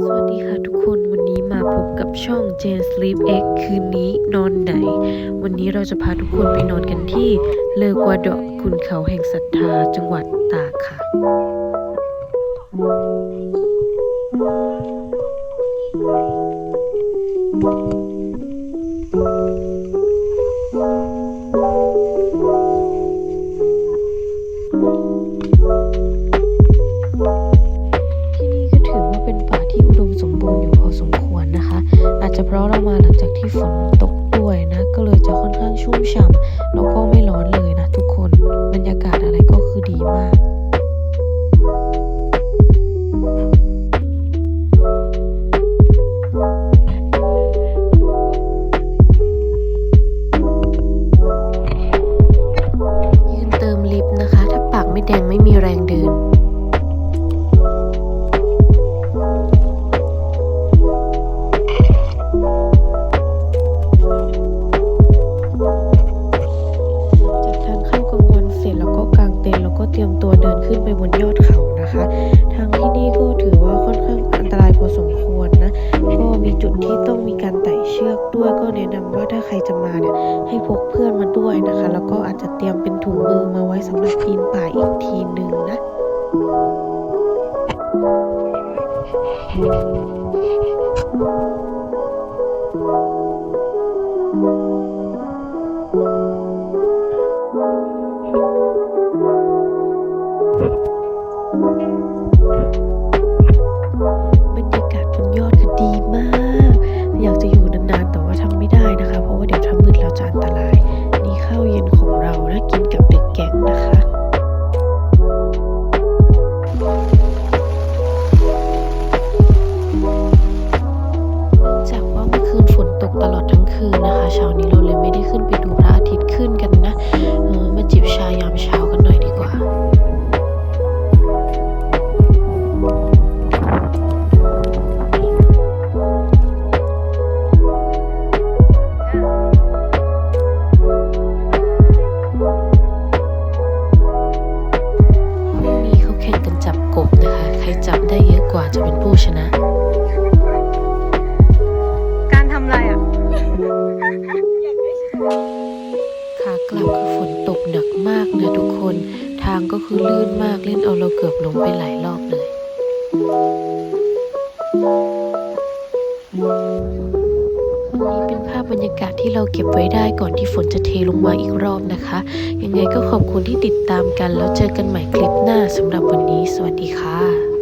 สวัสดีค่ะทุกคนวันนี้มาพบกับช่อง Jane Sleep X คืนนี้นอนไหน วันนี้เราจะพาทุกคนไปนอนกันที่เลอกวาดอคุณเขาแห่งศรัทธาจังหวัดตากค่ะที่ อาจจะเรามาหลังจากที่ฝนตกด้วยนะ ก็เลยจะค่อนข้างชุ่มฉ่ำแล้วก็ไม่ร้อนเลยนะทุกคนบรรยากาศอะไรก็คือดีมากยืนเติมลิฟต์นะคะถ้าปากไม่แดงไม่มีแรงเดิน เตรียมตัวเดินขึ้นไปบนยอดเขานะคะ ทางที่นี่ก็ถือว่าค่อนข้างอันตรายพอสมควรนะ ก็มีจุดที่ต้องมีการไต่เชือกด้วย ก็แนะนำว่าถ้าใครจะมาเนี่ยให้พกเพื่อนมาด้วยนะคะ แล้วก็อาจจะเตรียมเป็นถุงมือมาไว้สำหรับปีนป่ายอีกทีหนึ่งนะ บรรยากาศบนยอดคือดีมาก อยากจะอยู่นานๆ แต่ว่าทำไม่ได้นะคะ เพราะว่าเดี๋ยวถ้ามืดแล้วจะอันตราย นี่ข้าวเย็นของเรานะกินกับเด็กแก๊งนะคะจากว่ามื่อคืนฝนตกตลอดทั้งคืนนะคะ เช้านี้เราเลยไม่ได้ขึ้นไปดูพระอาทิตย์ขึ้นกันนะ เออมาจิบชายามเช้ากันหน่อยดีกว่า นี่เขาแข่งกันจับกบนะคะ ใครจับได้เยอะกว่าจะเป็นผู้ชนะ การทำอะไรอะ ขากลับคือฝนตกหนักมากนะทุกคน ทางก็คือลื่นมากเล่นเอาเราเกือบล้มไปหลายรอบเลยนี่เป็นภาพบรรยากาศที่เราเก็บไว้ได้ก่อนที่ฝนจะเทลงมาอีกรอบนะคะ ยังไงก็ขอบคุณที่ติดตามกัน แล้วเจอกันใหม่คลิปหน้าสำหรับวันนี้ สวัสดีค่ะ